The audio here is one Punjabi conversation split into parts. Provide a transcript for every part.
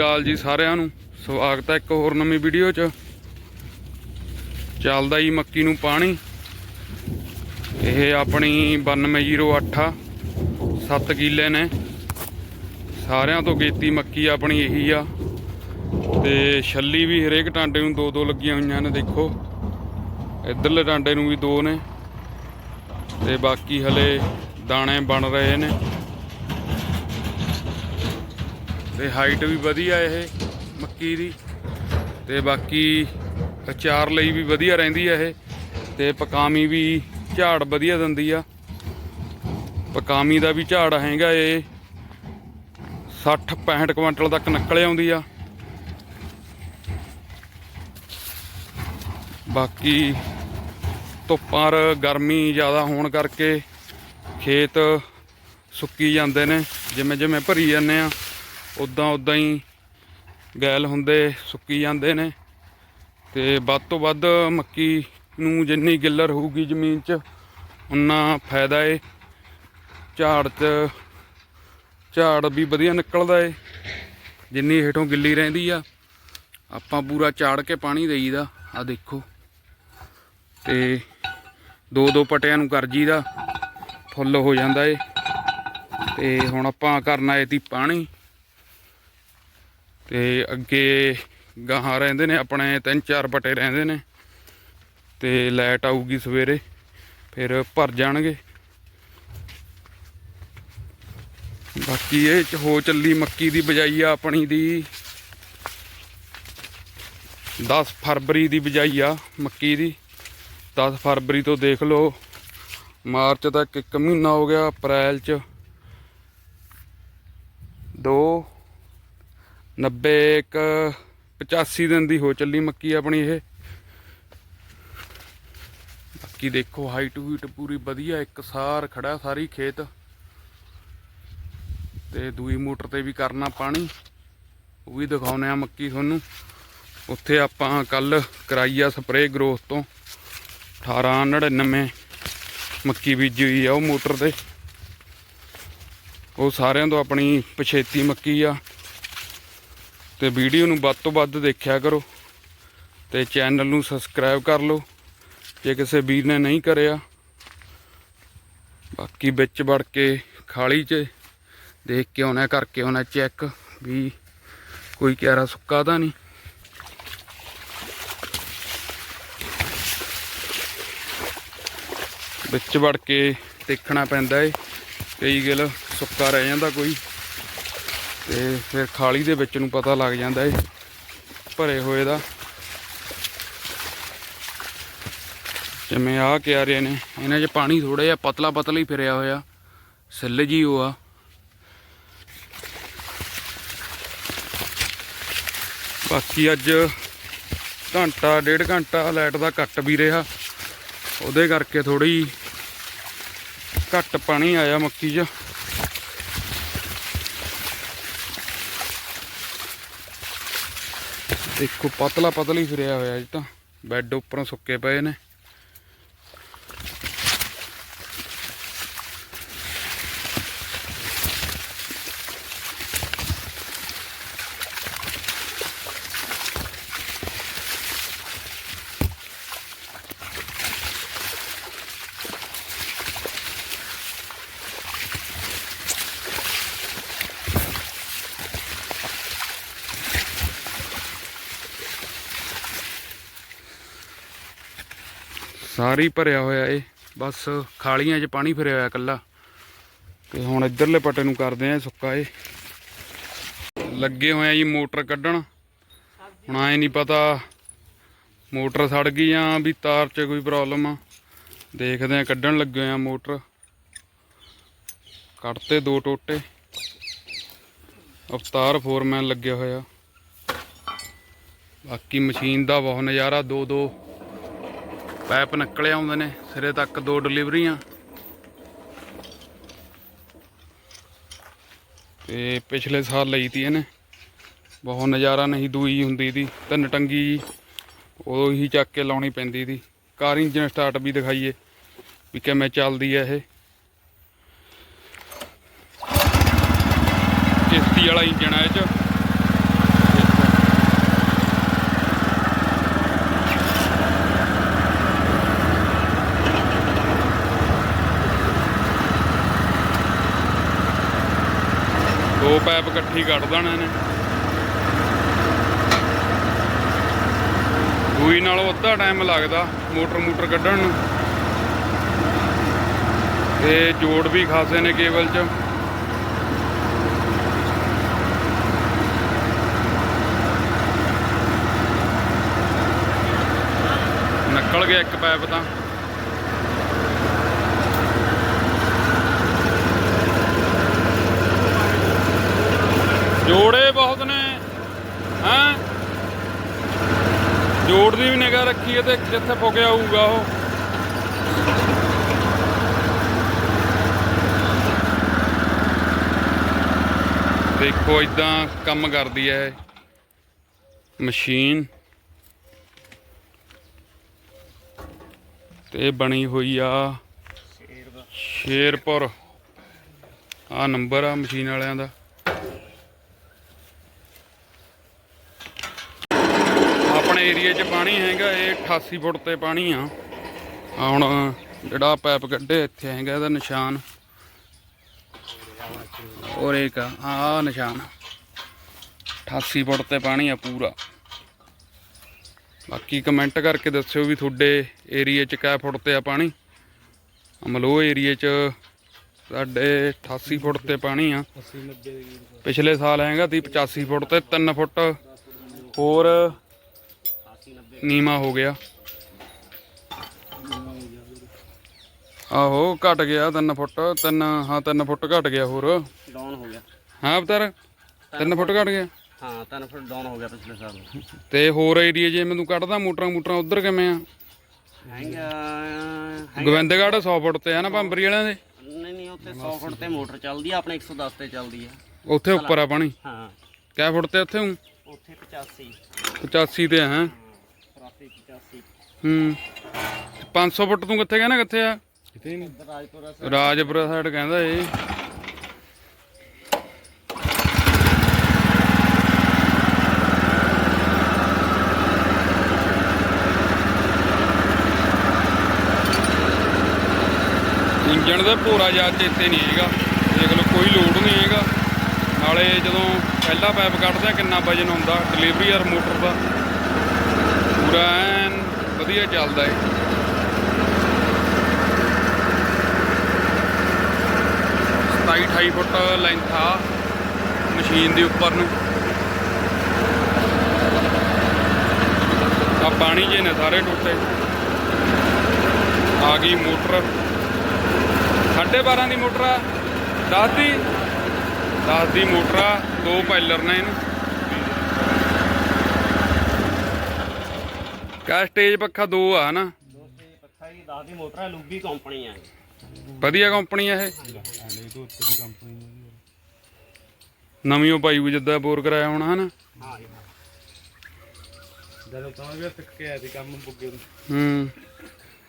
ਅਕਾਲ ਜੀ ਸਾਰਿਆਂ ਨੂੰ। ਸਵਾਗਤ ਹੈ ਇੱਕ ਹੋਰ ਨਵੀਂ ਵੀਡੀਓ 'ਚ। ਚੱਲਦਾ ਜੀ ਮੱਕੀ ਨੂੰ ਪਾਣੀ। ਇਹ ਆਪਣੀ 9208 ਆ। 7 ਕਿੱਲੇ ਨੇ। ਸਾਰਿਆਂ ਤੋਂ ਗੇਤੀ ਮੱਕੀ ਆਪਣੀ ਇਹੀ ਆ। ਤੇ ਛੱਲੀ ਵੀ ਹਰੇਕ ਟਾਂਡੇ ਨੂੰ ਦੋ ਦੋ ਲੱਗੀਆਂ ਹੋਈਆਂ ਨੇ, ਦੇਖੋ। ਇਧਰਲੇ ਟਾਂਡੇ ਨੂੰ ਵੀ ਦੋ ਨੇ। ਤੇ ਬਾਕੀ ਹਲੇ ਦਾਣੇ ਬਣ ਰਹੇ ਨੇ। ਤੇ ਹਾਈਟ ਵੀ ਵਧੀਆ ਇਹ ਮੱਕੀ ਦੀ। ਤੇ ਬਾਕੀ ਅਚਾਰ ਲਈ ਵੀ ਵਧੀਆ ਰਹਿੰਦੀ ਆ ਇਹ। ਤੇ ਪਕਾਮੀ ਵੀ ਝਾੜ ਵਧੀਆ ਦਿੰਦੀ ਆ। ਪਕਾਮੀ ਦਾ ਵੀ ਝਾੜ ਹੈਗਾ ਇਹ। 60 65 ਕੁਇੰਟਲ ਤੱਕ ਨਿਕਲ ਆਉਂਦੀ ਆ। ਬਾਕੀ ਧੁੱਪਾਂ ਗਰਮੀ ਜ਼ਿਆਦਾ ਹੋਣ ਕਰਕੇ ਖੇਤ ਸੁੱਕੀ ਜਾਂਦੇ ਨੇ ਜਿਵੇਂ ਜਿਵੇਂ ਭਰੀ ਜਾਂਦੇ ਆ। ਉਦਾਂ ਉਦਾਂ ਹੀ ਗੈਲ ਹੁੰਦੇ, ਸੁੱਕੀ ਜਾਂਦੇ ਨੇ। ਤੇ ਵੱਧ ਤੋਂ ਵੱਧ ਮੱਕੀ ਨੂੰ ਜਿੰਨੀ ਗਿੱਲਰ ਹੋਊਗੀ ਜ਼ਮੀਨ 'ਚ, ਉਨਾ ਫਾਇਦਾ ਏ। ਝਾੜ 'ਚ, ਝਾੜ ਵੀ ਵਧੀਆ ਨਿਕਲਦਾ ਏ। ਜਿੰਨੀ ਹੇਠੋਂ ਗਿੱਲੀ ਰਹਿੰਦੀ ਆ, ਆਪਾਂ ਪੂਰਾ ਝਾੜ ਕੇ ਪਾਣੀ ਦੇਈਦਾ ਆ ਦੇਖੋ। ਤੇ ਦੋ ਦੋ ਪਟਿਆਂ ਨੂੰ ਕਰ ਜੀਦਾ ਫੁੱਲ ਹੋ ਜਾਂਦਾ ਏ। ਤੇ ਹੁਣ ਆਪਾਂ ਕਰਨਾ ਏ ਤੀ ਪਾਣੀ। ਤੇ ਅੱਗੇ ਗਾਹਾਂ ਰਹਿੰਦੇ ਨੇ, ਆਪਣੇ ਤਿੰਨ ਚਾਰ ਪਟੇ ਰਹਿੰਦੇ ਨੇ। ਤੇ ਲਾਈਟ ਆਊਗੀ ਸਵੇਰੇ, ਫਿਰ ਭਰ ਜਾਣਗੇ। ਬਾਕੀ ਇਹ ਚ ਹੋ ਚੱਲੀ ਮੱਕੀ ਦੀ ਬਜਾਈ ਆ ਆਪਣੀ ਦੀ। 10 ਫਰਵਰੀ ਦੀ ਬਜਾਈ ਆ ਮੱਕੀ ਦੀ। 10 ਫਰਵਰੀ ਤੋਂ ਦੇਖ ਲਓ, ਮਾਰਚ ਤੱਕ ਇੱਕ ਮਹੀਨਾ ਹੋ ਗਿਆ ਅਪ੍ਰੈਲ ਚ। 2 90 ਇੱਕ 85 ਦਿਨ ਦੀ ਹੋ ਚੱਲੀ ਮੱਕੀ ਆਪਣੀ ਇਹ। ਬਾਕੀ ਦੇਖੋ ਹਾਈਟ ਹੂਟ ਪੂਰੀ ਵਧੀਆ, ਇੱਕ ਸਾਰ ਖੜਾ ਸਾਰੀ ਖੇਤ। ਤੇ ਦੂਈ ਮੋਟਰ ਤੇ ਵੀ ਕਰਨਾ ਪਾਣੀ। ਉਹ ਵੀ ਦਿਖਾਉਨੇ ਆ ਮੱਕੀ ਤੁਹਾਨੂੰ। ਉੱਥੇ ਆਪਾਂ ਕੱਲ ਕਰਾਈ ਆ ਸਪਰੇਅ ਗਰੋਥ ਤੋਂ। 1899 ਮੱਕੀ ਬੀਜੀ ਹੋਈ ਆ ਉਹ ਮੋਟਰ ਤੇ। ਉਹ ਸਾਰਿਆਂ ਤੋਂ ਆਪਣੀ ਪਛੇਤੀ ਮੱਕੀ ਆ। ਤੇ ਵੀਡੀਓ ਨੂੰ ਵੱਧ ਤੋਂ ਵੱਧ ਦੇਖਿਆ ਕਰੋ ਤੇ ਚੈਨਲ ਨੂੰ ਸਬਸਕ੍ਰਾਈਬ ਕਰ ਲਓ, ਜੇ ਕਿਸੇ ਵੀਰ ਨੇ ਨਹੀਂ ਕਰਿਆ। ਬਾਕੀ ਵਿੱਚ ਵੜ ਕੇ ਖਾਲੀ 'ਚ ਦੇਖ ਕੇ ਆਉਣਾ, ਕਰਕੇ ਆਉਣਾ ਚੈੱਕ ਵੀ ਕੋਈ ਕਿਆਰਾ ਸੁੱਕਾ ਤਾਂ ਨਹੀਂ। ਵਿੱਚ ਵੜ ਕੇ ਦੇਖਣਾ ਪੈਂਦਾ ਏ, ਕਈ ਗਿਲ ਸੁੱਕਾ ਰਹਿ ਜਾਂਦਾ ਕੋਈ। ਤੇ ਫਿਰ ਖਾਲੀ ਦੇ ਵਿੱਚ ਨੂੰ ਪਤਾ ਲੱਗ ਜਾਂਦਾ ਏ, ਭਰੇ ਹੋਏ ਦਾ। ਜਿਵੇਂ ਆ ਕਿਆਰੇ ਨੇ ਇਹਨਾਂ 'ਚ ਪਾਣੀ ਥੋੜਾ ਜਿਹਾ ਪਤਲਾ ਪਤਲਾ ਹੀ ਫਿਰਿਆ ਹੋਇਆ, ਸਿੱਲ ਜੀ ਉਹ ਆ। ਬਾਕੀ ਅੱਜ ਘੰਟਾ, ਡੇਢ ਘੰਟਾ ਲਾਈਟ ਦਾ ਕੱਟ ਵੀ ਰਿਹਾ, ਉਹਦੇ ਕਰਕੇ ਥੋੜੀ ਘੱਟ ਪਾਣੀ ਆਇਆ ਮੱਕੀ 'ਚ। ਦੇਖੋ ਪਤਲਾ ਪਤਲਾ ਹੀ ਫਿਰਿਆ ਹੋਇਆ ਜੀ ਤਾਂ। ਬੈੱਡ ਉੱਪਰੋਂ ਸੁੱਕੇ ਪਏ ਨੇ। ਸਾਰੀ ਭਰਿਆ ਹੋਇਆ ਏ। ਬਸ ਖਾਲੀਆਂ 'ਚ ਪਾਣੀ ਫਿਰਿਆ ਹੋਇਆ ਕੱਲਾ ਤੇ ਹੁਣ ਇੱਧਰਲੇ ਪੱਟੇ ਨੂੰ ਕਰਦੇ ਆ ਸੁੱਕਾ ਏ। ਲੱਗੇ ਹੋਏ ਆ ਜੀ ਮੋਟਰ ਕੱਢਣ। ਹੁਣ ਐ ਨਹੀਂ ਪਤਾ ਮੋਟਰ ਸੜ ਗਈ ਜਾਂ ਵੀ ਤਾਰ 'ਚ ਕੋਈ ਪ੍ਰੋਬਲਮ ਆ। ਦੇਖਦੇ ਆ ਕੱਢਣ ਲੱਗੇ ਆ ਮੋਟਰ। ਕੱਢਤੇ ਦੋ ਟੋਟੇ। ਅਵਤਾਰ ਫੋਰਮੈਨ ਲੱਗਿਆ ਹੋਇਆ। ਬਾਕੀ ਮਸ਼ੀਨ ਦਾ ਬਹੁਤ ਨਜ਼ਾਰਾ, ਦੋ ਦੋ। ਪੈਪ ਨਿਕਲੇ ਆਉਂਦੇ ਨੇ, ਸਿਰੇ ਤੱਕ ਦੋ ਡਿਲੀਵਰੀਆਂ। ਤੇ ਪਿਛਲੇ ਸਾਲ ਲਈ ਤੀ ਇਹਨੇ। ਬਹੁਤ ਨਜ਼ਾਰਾ ਨਹੀਂ, ਦੂਈ ਹੁੰਦੀ ਦੀ ਤਿੰਨ ਟੰਗੀ ਜੀ। ਉਦੋਂ ਹੀ ਚੱਕ ਕੇ ਲਾਉਣੀ ਪੈਂਦੀ ਦੀ ਕਾਰ ਇੰਜਨ ਸਟਾਰਟ ਵੀ ਦਿਖਾਈਏ, ਵੀ ਕਿਵੇਂ ਚੱਲਦੀ ਹੈ ਇਹ। ਕਿਸ਼ਤੀ ਵਾਲਾ ਇੰਜਨ ਹੈ ਇਹ ਚ। ਹੀ ਕੱਢ ਦੇਣਾ ਨੇ। ਦੂਈ ਨਾਲੋਂ ਅੱਧਾ ਟਾਈਮ ਲੱਗਦਾ ਮੋਟਰ ਮੋਟਰ ਕੱਢਣ ਨੂੰ। ਤੇ ਜੋੜ ਵੀ ਖਾਸੇ ਨੇ ਕੇਬਲ 'ਚ। ਨਿਕਲ ਗਿਆ ਇੱਕ ਪਾਈਪ ਤਾਂ ਜੋੜੇ ਬਹੁਤ ਨੇ ਹੈਂ ਜੋੜ ਰੱਖੀ ਹੈ ਤੇ ਜਿੱਥੇ ਫੁਕਿਆ ਹੋਊਗਾ ਉਹ। ਦੇਖੋ ਇਦਾਂ ਕੰਮ ਕਰਦੀ ਹੈ ਇਹ ਮਸ਼ੀਨ। ਤੇ ਬਣੀ ਹੋਈ ਆ ਸ਼ੇਰਪੁਰ। ਆ ਨੰਬਰ ਆ ਮਸ਼ੀਨ ਵਾਲਿਆਂ ਦਾ ਆਪਣੇ ਏਰੀਆ 'ਚ ਪਾਣੀ ਹੈਗਾ, ਇਹ 88 ਫੁੱਟ ਤੇ ਪਾਣੀ ਆ। ਹੁਣ ਜਿਹੜਾ ਪੈਪ ਕੱਢੇ, ਇੱਥੇ ਹੈਗਾ ਇਹਦਾ ਨਿਸ਼ਾਨ। ਔਰ ਇੱਕ ਆ ਨਿਸ਼ਾਨ। 88 ਫੁੱਟ ਤੇ ਪਾਣੀ ਆ ਪੂਰਾ। ਬਾਕੀ ਕਮੈਂਟ ਕਰਕੇ ਦੱਸਿਓ ਵੀ ਤੁਹਾਡੇ ਏਰੀਆ 'ਚ ਕਿਆ ਫੁੱਟ ਤੇ ਆ ਪਾਣੀ। ਅਮਲੋ ਏਰੀਆ 'ਚ ਸਾਡੇ 88 ਫੁੱਟ ਤੇ ਪਾਣੀ ਆ। ਪਿਛਲੇ ਸਾਲ ਹੈਗਾ ਸੀ 85 ਫੁੱਟ ਤੇ 3 ਫੁੱਟ। ਹੋਰ ਨੀਮਾ ਹੋ ਗਿਆ। ਆਹੋ ਘਟ ਗਿਆ 3 ਫੁੱਟ 3 ਹਾਂ 3 ਫੁੱਟ ਘਟ ਗਿਆ ਹੋਰ। ਡਾਊਨ ਹੋ ਗਿਆ। ਹਾਂ ਅਵਤਾਰ 3 ਫੁੱਟ ਘਟ ਗਿਆ? ਹਾਂ 3 ਫੁੱਟ ਡਾਊਨ ਹੋ ਗਿਆ ਪਿਛਲੇ ਸਾਲ। ਤੇ ਹੋਰ ਏਰੀਆ ਜੇ ਮੈਨੂੰ ਕੱਢਦਾ ਮੋਟਰਾਂ ਮੋਟਰਾਂ ਉਧਰ ਕਿਵੇਂ ਆ? ਗੋਬਿੰਦਗੜ੍ਹ 100 ਫੁੱਟ ਤੇ ਆ ਨਾ ਭੰਬਰੀ ਵਾਲਿਆਂ ਦੇ? ਨਹੀਂ ਨਹੀਂ ਉੱਥੇ 100 ਫੁੱਟ ਤੇ ਮੋਟਰ ਚੱਲਦੀ ਆ ਆਪਣੇ 110 ਤੇ ਚੱਲਦੀ ਆ। ਉੱਥੇ ਉੱਪਰ ਆ ਪਾਣੀ? ਹਾਂ। ਕਿਆ ਫੁੱਟ ਤੇ ਉੱਥੇ ਹੂੰ ਉੱਥੇ 85 85 ਤੇ ਹੈ? 85 ਹੂੰ। 500 ਫੁੱਟ ਤੂੰ ਕਿੱਥੇ ਕਹਿੰਦਾ ਕਿੱਥੇ ਆ? ਰਾਜਪੁਰਾ ਸ- ਰਾਜਪੁਰਾ ਸਾਈਡ ਕਹਿੰਦਾ ਇਹ। ਇੰਜਣ ਦਾ ਪੂਰਾ ਜ਼ਿਆਦਾ ਚੇਤੇ ਨਹੀਂ ਹੈਗਾ। ਦੇਖ ਲਓ ਕੋਈ ਲੋਡ ਨਹੀਂ ਹੈਗਾ। ਨਾਲੇ ਜਦੋਂ ਪਹਿਲਾ ਪੈਪ ਕੱਢਦਾ ਕਿੰਨਾ ਵਜਨ ਹੁੰਦਾ ਡਿਲੀਵਰੀ ਯਾਰ ਮੋਟਰ ਦਾ। ਪੂਰਾ ਐਨ ਵਧੀਆ ਚੱਲਦਾ ਏ। ਸਤਾਈ 28 ਫੁੱਟ ਲੈਂਥ ਆ ਮਸ਼ੀਨ ਦੇ ਉੱਪਰ ਨੂੰ। ਆ ਪਾਣੀ ਜੇ ਨੇ ਸਾਰੇ ਟੁੱਟੇ। ਆ ਗਈ ਮੋਟਰ। ਸਾਢੇ 12 ਦੀ ਮੋਟਰ ਆ। 10 ਦੀ। 10 ਦੀ ਮੋਟਰ ਆ। ਦੋ ਪਾਇਲਰ ਨੇ ਇਹਨੂੰ। ਕਾ ਸਟੇਜ ਪੱਖਾ ਦੋ ਆ ਨਾ ਦੋ ਤੇ ਪੱਖਾ ਜੀ 10 ਦੀ ਮੋਟਰ ਹੈ ਲੂਬੀ ਕੰਪਨੀ ਆ ਵਧੀਆ ਕੰਪਨੀ ਆ ਇਹ। ਨਵੀਂ ਉਹ ਪਾਈ ਹੋਈ ਜਿੱਦਾਂ ਬੋਰ ਕਰਾਇਆ ਹੋਣਾ ਹਨਾ? ਹਾਂ। ਜਦੋਂ ਤਾਂ ਵੀ ਤੱਕ ਕੇ ਆਇਆ ਸੀ ਕੰਮ ਬੁੱਗੇ ਨੂੰ ਹੂੰ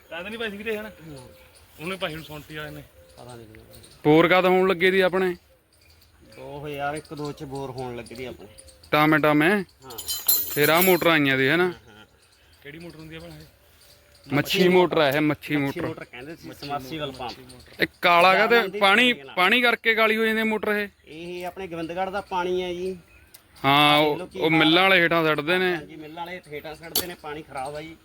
ਤਾਂ ਨਹੀਂ ਪੈਸੇ ਕਿਤੇ ਹਨ ਉਹਨੇ ਭਾਈ ਨੂੰ ਸੌਂਟੀ ਵਾਲੇ ਨੇ ਪਤਾ ਨਹੀਂ। ਬੋਰ ਕਦ ਹੋਣ ਲੱਗੇ ਦੀ ਆਪਣੇ? 2001 ਦੋ ਚ ਬੋਰ ਹੋਣ ਲੱਗੀ ਆਪਣੇ। ਟਾਮੇ ਟਾਮੇ ਹਾਂ। ਫੇਰ ਆ ਮੋਟਰ ਆਈਆਂ ਦੀ ਹਨਾ? ਕਿਹੜੀ ਮੋਟਰ ਹੁੰਦੀ ਆ ਭਲਾ ਇਹ? ਮੱਛੀ ਮੋਟਰ ਆ ਇਹ ਮੱਛੀ ਮੋਟਰ। ਮੋਟਰ ਕਹਿੰਦੇ ਸੀ ਸਮਰਸੀਬਲ ਪੰਪ ਇਹ ਕਾਲਾ ਕਾ ਤੇ ਪਾਣੀ ਪਾਣੀ ਕਰਕੇ ਕਾਲੀ ਹੋ ਜਾਂਦੀ ਆ ਮੋਟਰ ਇਹ। ਇਹ ਆਪਣੇ ਗੋਬਿੰਦਗੜ੍ਹ ਦਾ ਪਾਣੀ ਹੈ ਜੀ। ਹਾਂ ਉਹ ਉਹ ਮਿੱਲਾਂ ਵਾਲੇ ਹੇਠਾਂ ਛੱਡਦੇ ਨੇ। ਹਾਂਜੀ ਮਿੱਲ ਵਾਲੇ ਠੇਟਾਂ ਛੱਡਦੇ ਨੇ ਪਾਣੀ ਖਰਾਬ ਆ ਜੀ।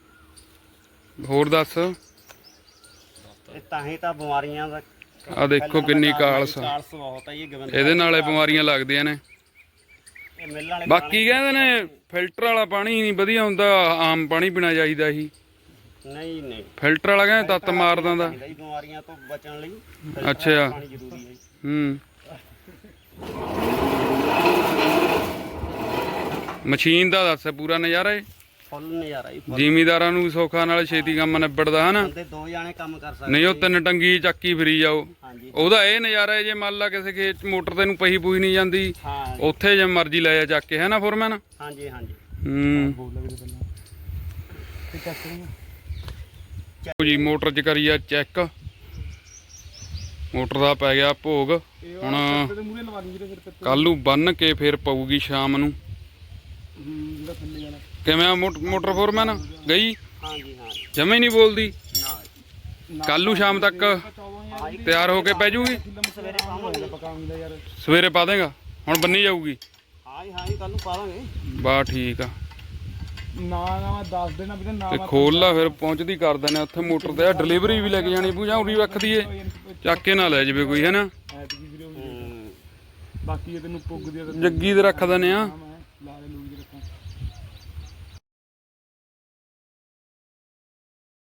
ਹੋਰ ਦੱਸ? ਇਹ ਤਾਂ ਹੀ ਤਾਂ ਬਿਮਾਰੀਆਂ ਦਾ ਆ ਦੇਖੋ ਕਿੰਨੀ ਕਾਲਸ ਕਾਲਸ ਬਹੁਤ ਹੈ ਜੀ ਗੋਬਿੰਦ ਇਹਦੇ ਨਾਲੇ ਬਿਮਾਰੀਆਂ ਲੱਗਦੀਆਂ ਨੇ। ਇਹ ਮਿੱਲ ਵਾਲੇ ਬਾਕੀ ਕਹਿੰਦੇ ਨੇ ਫਿਲਟਰ ਵਾਲਾ ਪਾਣੀ ਨਹੀਂ ਵਧੀਆ ਹੁੰਦਾ ਆਮ ਪਾਣੀ ਪੀਣਾ ਚਾਹੀਦਾ ਸੀ। ਨਹੀਂ ਨਹੀਂ। ਫਿਲਟਰ ਵਾਲਾ ਕਹਿੰਦੇ ਤੱਤ ਮਾਰ ਦਿੰਦਾ ਚਾਹੀਦਾ ਜੀ ਬਿਮਾਰੀਆਂ ਤੋਂ ਬਚਣ ਲਈ ਫਿਲਟਰ ਅੱਛਾ। ਪਾਣੀ ਜ਼ਰੂਰੀ ਹੈ ਜੀ। ਹੂੰ। ਮਸ਼ੀਨ ਦਾ ਦੱਸ ਪੂਰਾ ਨਜ਼ਾਰਾ ਏ। ਫੁੱਲ ਨਜ਼ਾਰਾ ਜੀ ਫੁੱਲ। ਜ਼ਿਮੀਦਾਰਾਂ ਨੂੰ ਵੀ ਸੌਖਾ ਨਾਲ ਛੇਤੀ ਕੰਮ ਨਿਬੜਦਾ ਹਨਾ? ਬੰਦੇ ਦੋ ਜਾਣੇ ਕੰਮ ਕਰ ਸਕਦੇ ਨਹੀਂ ਉਹ ਤਿੰਨ ਟੰਗੀ ਚੱਕੀ ਫਿਰੀ ਜਾਓ। ਹਾਂਜੀ। ਉਹਦਾ ਇਹ ਨਜ਼ਾਰਾ ਹੈ ਜੇ ਮੰਨ ਲਾ ਕਿਸੇ ਖੇਤ 'ਚ ਮੋਟਰ ਤੈਨੂੰ ਪਹੀ ਪੂਈ ਨਹੀਂ ਜਾਂਦੀ ਹਾਂ ਉੱਥੇ ਜੇ ਮਰਜ਼ੀ ਲੈ ਜਾ ਚੱਕ ਕੇ ਹੈ ਨਾ ਫੋਰਮੈਨ? ਹਾਂਜੀ ਹਾਂਜੀ। ਹੂੰ। ਲਓ ਜੀ ਮੋਟਰ 'ਚ ਕਰੀਆ ਚੈੱਕ। ਮੋਟਰ ਦਾ ਪੈ ਗਿਆ ਭੋਗ। ਹੁਣ ਕੱਲ ਨੂੰ ਬੰਨ ਕੇ ਫਿਰ ਪਊਗੀ ਸ਼ਾਮ ਨੂੰ। ਕਿਵੇਂ ਆ ਮੋਟ- ਮੋਟਰ ਫੋਰਮੈਨ? ਗਈ? ਹਾਂਜੀ ਹਾਂ ਜਮੇ ਨਹੀਂ ਬੋਲਦੀ? ਨਾ। ਕੱਲ ਨੂੰ ਸ਼ਾਮ ਤੱਕ ਤਿਆਰ ਹੋ ਕੇ ਪੈ ਜੂਗੀ? ਸਵੇਰੇ ਪਾ ਦੇਗਾ? ਹੁਣ ਬੰਨੀ ਜਾਊਗੀ? ਹਾਂ ਜੀ ਹਾਂ ਜੀ ਕੱਲ ਨੂੰ ਪਾ ਦਾਂਗੇ ਬਾ ਠੀਕ ਆ। ਨਾ ਨਾ ਮੈਂ ਦੱਸ ਦੇਣਾ ਵੀਰੇ ਨਾ ਤੇ ਖੋਲ ਲਾ ਫਿਰ ਪਹੁੰਚਦੀ ਕਰ ਦਿੰਦੇ ਆ ਉੱਥੇ ਮੋਟਰ ਤੇ। ਡਿਲੀਵਰੀ ਵੀ ਲੈ ਕੇ ਜਾਣੀ ਪੂਜਾ ਉਰੀ ਰੱਖਦੀ ਏ ਚੱਕ ਕੇ ਨਾ ਲੈ ਜਾਵੇ ਕੋਈ ਹੈ ਨਾ? ਐਤਕੀ ਵੀਰੇ ਉਹੀ ਹੂੰ। ਬਾਕੀ ਇਹ ਤੈਨੂੰ ਪੁੱਗਦੀ ਆ ਤਾਂ ਜੱਗੀ ਦੇ ਰੱਖ ਦਿੰਦੇ ਆ।